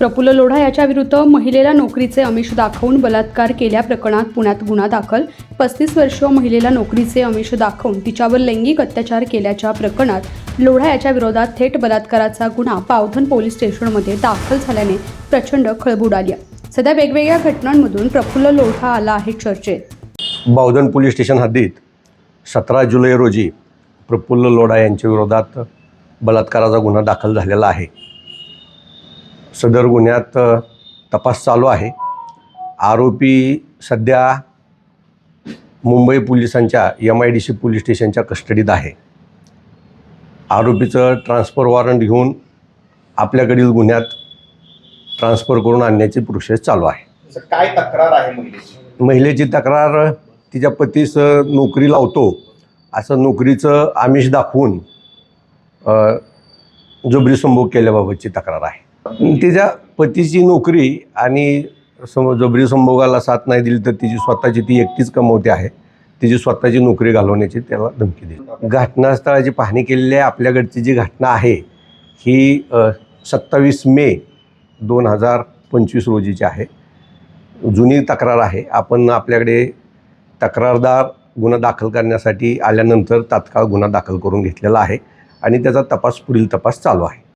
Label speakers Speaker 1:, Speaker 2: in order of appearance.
Speaker 1: प्रफुल्ल लोढा याच्या विरुद्ध महिलेला नोकरीचे आमिष दाखवून बलात्कार केल्या प्रकरणात पुण्यात गुन्हा दाखल. पस्तीस वर्षीय महिलेला नोकरीचे आमिष दाखवून तिच्यावर लैंगिक अत्याचार केल्याच्या प्रकरणात लोढा याच्या विरोधात थेट बलात्काराचा गुन्हा पावधन पोलीस स्टेशनमध्ये दाखल झाल्याने प्रचंड खळबळ आली आहे. सध्या वेगवेगळ्या घटनांमधून प्रफुल्ल लोढा आला आहे चर्चेत.
Speaker 2: बावधन पोलीस स्टेशन हद्दीत सतरा जुलै रोजी प्रफुल्ल लोढा यांच्या विरोधात बलात्काराचा गुन्हा दाखल झालेला आहे. सदर गुन्ह्यात तपास चालू आहे. आरोपी सध्या मुंबई पोलिसांच्या M I D C police स्टेशनच्या कस्टडीत आहे. आरोपीचं ट्रान्सफर वॉरंट घेऊन आपल्याकडील गुन्ह्यात ट्रान्सफर करून आणण्याची प्रोसेस चालू आहे.
Speaker 3: काय तक्रार आहे महिलेची?
Speaker 2: महिलेची तक्रार तिच्या पतीस नोकरी लावतो. असं नोकरीचं आमिष दाखवून जबरी संभोग केल्याबाबतची तक्रार आहे. तिच्या पतीची नोकरी आणि सम जबरी संभोगाला साथ नाही दिली तर तिची स्वतःची ती एकटीच कमवते आहे. तिची स्वतःची नोकरी घालवण्याची त्याला धमकी दिली. घटनास्थळाची पाहणी केलेली आहे. आपल्याकडची जी घटना आहे ही सत्तावीस मे दोन हजार पंचवीस रोजीची आहे. जुनी तक्रार आहे. आपण आपल्याकडे तक्रारदार गुन्हा दाखल करण्यासाठी आल्यानंतर तात्काळ गुन्हा दाखल करून घेतलेला आहे आणि त्याचा तपास पुढील तपास चालू आहे.